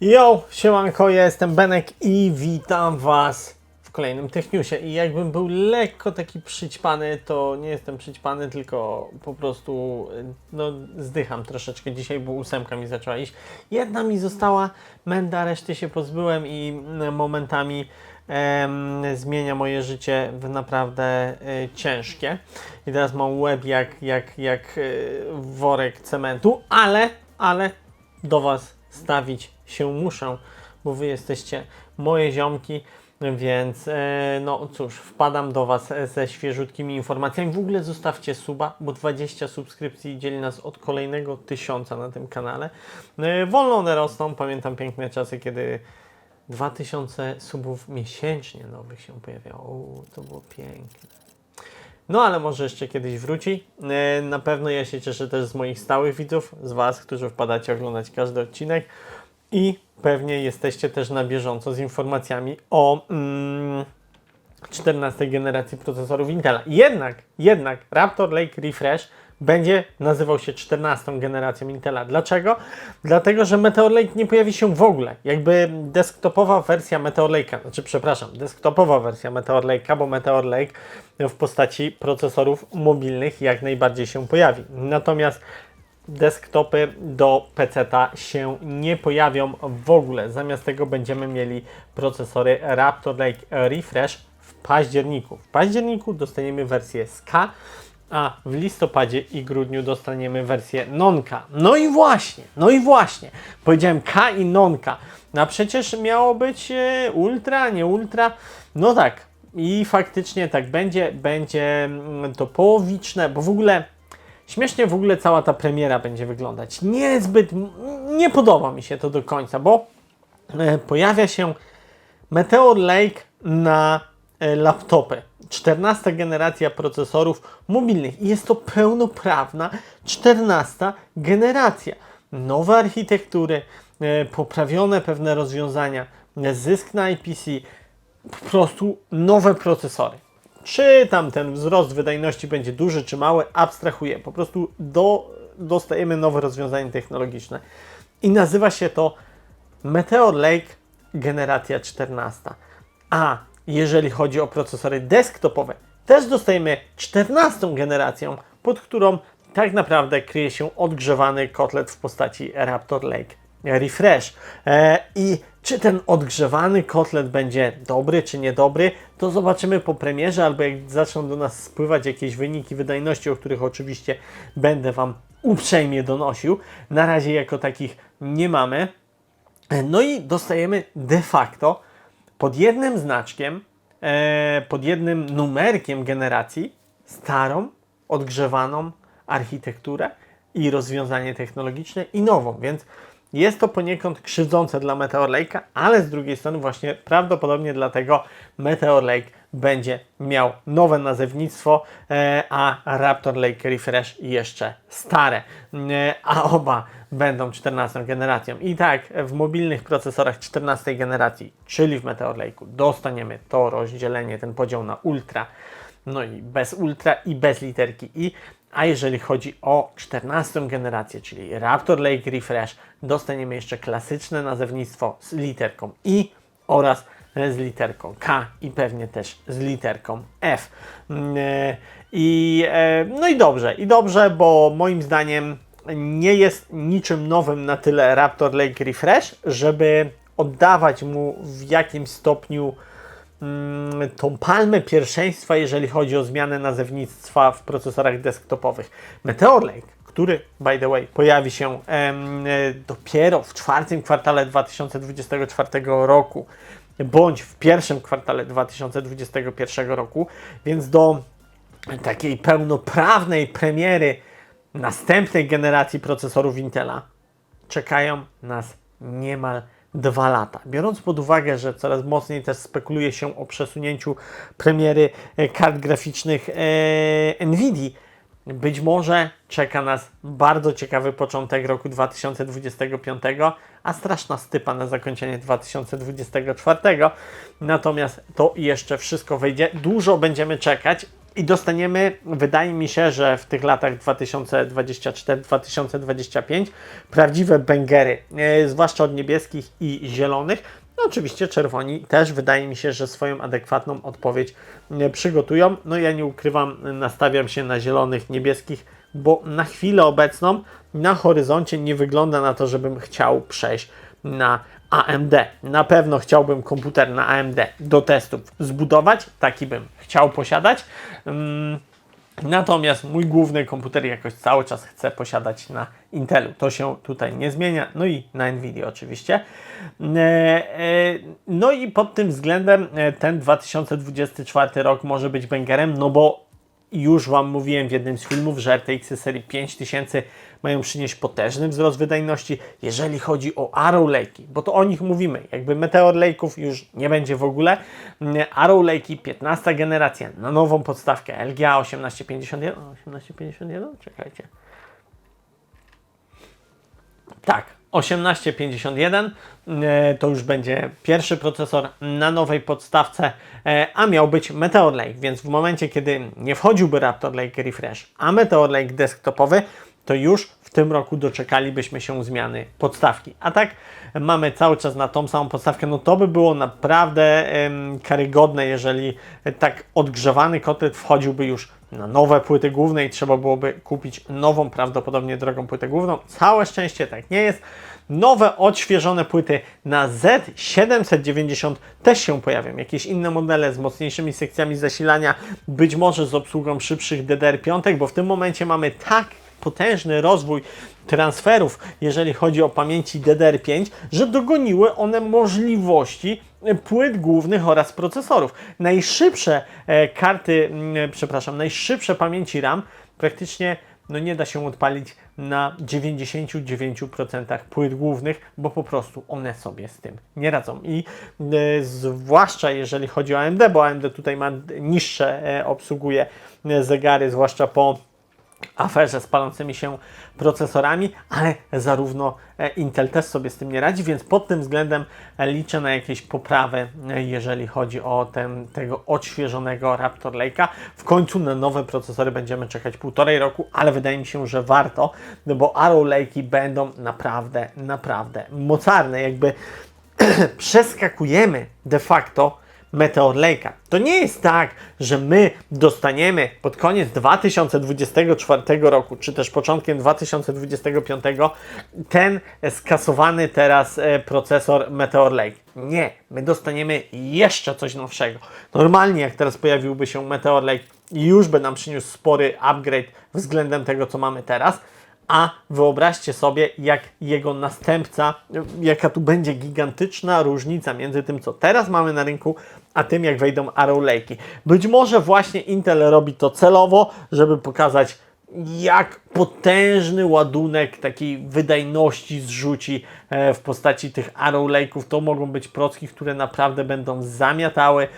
Yo, siemanko, ja jestem Benek i witam Was w kolejnym Techniusie. I jakbym był lekko taki przyćpany, to nie jestem przyćpany, tylko po prostu no, zdycham troszeczkę dzisiaj, bo ósemka mi zaczęła iść. Jedna mi została, menda, reszty się pozbyłem i mm, momentami em, zmienia moje życie w naprawdę y, ciężkie. I teraz mam łeb jak, jak, jak y, worek cementu, ale, ale do Was stawić się muszę, bo Wy jesteście moje ziomki, więc e, no cóż, wpadam do Was ze świeżutkimi informacjami. W ogóle zostawcie suba, bo 20 subskrypcji dzieli nas od kolejnego tysiąca na tym kanale. E, wolno one rosną, pamiętam piękne czasy, kiedy 2000 subów miesięcznie nowych się pojawiało. O, to było piękne. No ale może jeszcze kiedyś wróci. E, Na pewno ja się cieszę też z moich stałych widzów, z Was, którzy wpadacie oglądać każdy odcinek i pewnie jesteście też na bieżąco z informacjami o mm, 14 generacji procesorów Intela. Jednak, jednak Raptor Lake Refresh będzie nazywał się 14 generacją Intela. Dlaczego? Dlatego, że Meteor Lake nie pojawi się w ogóle. Jakby desktopowa wersja Meteor Lake'a, znaczy przepraszam, desktopowa wersja Meteor Lake'a, bo Meteor Lake w postaci procesorów mobilnych jak najbardziej się pojawi. Natomiast desktopy do PC-ta się nie pojawią w ogóle. Zamiast tego będziemy mieli procesory Raptor Lake Refresh październiku. W październiku dostaniemy wersję SK, a w listopadzie i grudniu dostaniemy wersję non-K. No i właśnie, no i właśnie. Powiedziałem K i non-K. No przecież miało być e, ultra, nie ultra. No tak. I faktycznie tak będzie, będzie mm, to połowiczne, bo w ogóle Śmiesznie w ogóle cała ta premiera będzie wyglądać. Niezbyt, nie podoba mi się to do końca, bo e, pojawia się Meteor Lake na laptopy. 14 generacja procesorów mobilnych i jest to pełnoprawna 14 generacja. Nowe architektury, e, poprawione pewne rozwiązania, e, zysk na IPC, po prostu nowe procesory. Czy tam ten wzrost wydajności będzie duży czy mały, abstrahuję. Po prostu do, dostajemy nowe rozwiązanie technologiczne. I nazywa się to Meteor Lake generacja 14. A jeżeli chodzi o procesory desktopowe, też dostajemy 14 generację, pod którą tak naprawdę kryje się odgrzewany kotlet w postaci Raptor Lake Refresh. E, I czy ten odgrzewany kotlet będzie dobry, czy niedobry, to zobaczymy po premierze, albo jak zaczną do nas spływać jakieś wyniki wydajności, o których oczywiście będę Wam uprzejmie donosił. Na razie jako takich nie mamy. E, No i dostajemy de facto pod jednym znaczkiem, e, pod jednym numerkiem generacji starą, odgrzewaną architekturę i rozwiązanie technologiczne i nową, więc jest to poniekąd krzywdzące dla Meteor Lake'a, ale z drugiej strony właśnie prawdopodobnie dlatego Meteor Lake będzie miał nowe nazewnictwo, e, a Raptor Lake Refresh jeszcze stare, E, a oba będą 14 generacją. I tak w mobilnych procesorach 14 generacji, czyli w Meteor Lake'u dostaniemy to rozdzielenie, ten podział na ultra, no i bez ultra i bez literki i. A jeżeli chodzi o 14 generację, czyli Raptor Lake Refresh, dostaniemy jeszcze klasyczne nazewnictwo z literką I oraz z literką K i pewnie też z literką F. Mm, e, I, e, no i dobrze, i dobrze, bo moim zdaniem nie jest niczym nowym na tyle Raptor Lake Refresh, żeby oddawać mu w jakimś stopniu mm, tą palmę pierwszeństwa, jeżeli chodzi o zmianę nazewnictwa w procesorach desktopowych. Meteor Lake, który, by the way, pojawi się em, e, dopiero w czwartym kwartale 2024 roku, bądź w pierwszym kwartale 2021 roku, więc do takiej pełnoprawnej premiery następnej generacji procesorów Intela czekają nas niemal dwa lata. Biorąc pod uwagę, że coraz mocniej też spekuluje się o przesunięciu premiery e, kart graficznych e, Nvidia, być może czeka nas bardzo ciekawy początek roku 2025, a straszna stypa na zakończenie 2024. Natomiast to jeszcze wszystko wejdzie. Dużo będziemy czekać I dostaniemy, wydaje mi się, że w tych latach 2024-2025 prawdziwe bęgery, e, zwłaszcza od niebieskich i zielonych. Oczywiście czerwoni też wydaje mi się, że swoją adekwatną odpowiedź e, przygotują. No ja nie ukrywam, nastawiam się na zielonych, niebieskich, bo na chwilę obecną na horyzoncie nie wygląda na to, żebym chciał przejść na AMD. Na pewno chciałbym komputer na AMD do testów zbudować, taki bym chciał posiadać. Mm, Natomiast mój główny komputer jakoś cały czas chcę posiadać na Intelu. To się tutaj nie zmienia. No i na Nvidia oczywiście. E, e, No i pod tym względem e, ten 2024 rok może być bęgerem, no bo już Wam mówiłem w jednym z filmów, że RTX serii 5000 mają przynieść potężny wzrost wydajności, jeżeli chodzi o Arrow Lake, bo to o nich mówimy. Jakby Meteor Lake'ów już nie będzie w ogóle. Arrow Lake 15 generacja na nową podstawkę LGA 1851. O, 1851? Czekajcie. Tak, 1851 e, to już będzie pierwszy procesor na nowej podstawce, e, a miał być Meteor Lake, więc w momencie, kiedy nie wchodziłby Raptor Lake Refresh, a Meteor Lake desktopowy, to już w tym roku doczekalibyśmy się zmiany podstawki. A tak mamy cały czas na tą samą podstawkę, no to by było naprawdę karygodne, jeżeli tak odgrzewany kotlet wchodziłby już nowe płyty główne i trzeba byłoby kupić nową, prawdopodobnie drogą płytę główną. Całe szczęście tak nie jest. Nowe, odświeżone płyty na Z790 też się pojawią. Jakieś inne modele z mocniejszymi sekcjami zasilania, być może z obsługą szybszych DDR5, bo w tym momencie mamy tak potężny rozwój transferów, jeżeli chodzi o pamięci DDR5, że dogoniły one możliwości płyt głównych oraz procesorów. Najszybsze e, karty, mm, przepraszam, najszybsze pamięci RAM praktycznie no nie da się odpalić na 99% płyt głównych, bo po prostu one sobie z tym nie radzą. I e, zwłaszcza jeżeli chodzi o AMD, bo AMD tutaj ma niższe, e, obsługuje e, zegary, zwłaszcza po aferze z palącymi się procesorami, ale zarówno e, Intel też sobie z tym nie radzi, więc pod tym względem e, liczę na jakieś poprawy, e, jeżeli chodzi o ten, tego odświeżonego Raptor Lake'a. W końcu na nowe procesory będziemy czekać półtorej roku, ale wydaje mi się, że warto, no bo Arrow Lake'i będą naprawdę, naprawdę mocarne. Jakby przeskakujemy de facto Meteor Lake'a. To nie jest tak, że my dostaniemy pod koniec 2024 roku, czy też początkiem 2025 ten skasowany teraz e, procesor Meteor Lake. Nie, my dostaniemy jeszcze coś nowszego. Normalnie jak teraz pojawiłby się Meteor Lake, już by nam przyniósł spory upgrade względem tego, co mamy teraz. A wyobraźcie sobie, jak jego następca, jaka tu będzie gigantyczna różnica między tym, co teraz mamy na rynku, a tym, jak wejdą Arrow Lake'i. Być może właśnie Intel robi to celowo, żeby pokazać, jak potężny ładunek takiej wydajności zrzuci e, w postaci tych Arrow Lake'ów. To mogą być procki, które naprawdę będą zamiatały,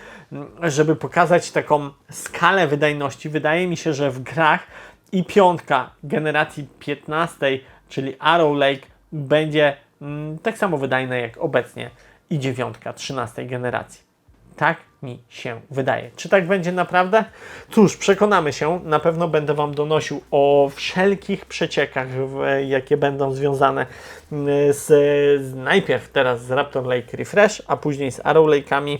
żeby pokazać taką skalę wydajności. Wydaje mi się, że w grach i piątka generacji 15, czyli Arrow Lake, będzie mm, tak samo wydajna jak obecnie i dziewiątka 13 generacji. Tak mi się wydaje. Czy tak będzie naprawdę? Cóż, przekonamy się. Na pewno będę Wam donosił o wszelkich przeciekach, jakie będą związane mm, z, z najpierw teraz z Raptor Lake Refresh, a później z Arrow Lake'ami.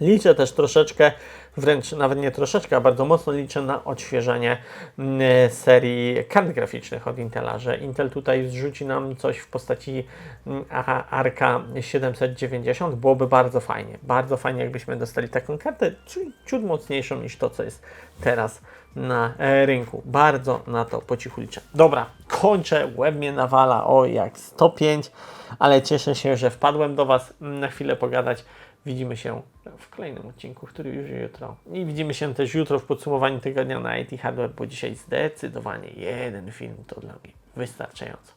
Liczę też troszeczkę, wręcz nawet nie troszeczkę, a bardzo mocno liczę na odświeżenie mm, serii kart graficznych od Intela, że Intel tutaj zrzuci nam coś w postaci mm, Arka 790, byłoby bardzo fajnie. Bardzo fajnie, jakbyśmy dostali taką kartę, czyli ciut mocniejszą niż to, co jest teraz na e, rynku. Bardzo na to po cichu liczę. Dobra, kończę, łeb mnie nawala, o jak 105, ale cieszę się, że wpadłem do Was mm, na chwilę pogadać. Widzimy się w kolejnym odcinku, który już jutro. I widzimy się też jutro w podsumowaniu tygodnia na IT Hardware, bo dzisiaj zdecydowanie jeden film to dla mnie wystarczająco.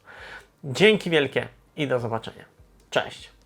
Dzięki wielkie i do zobaczenia. Cześć!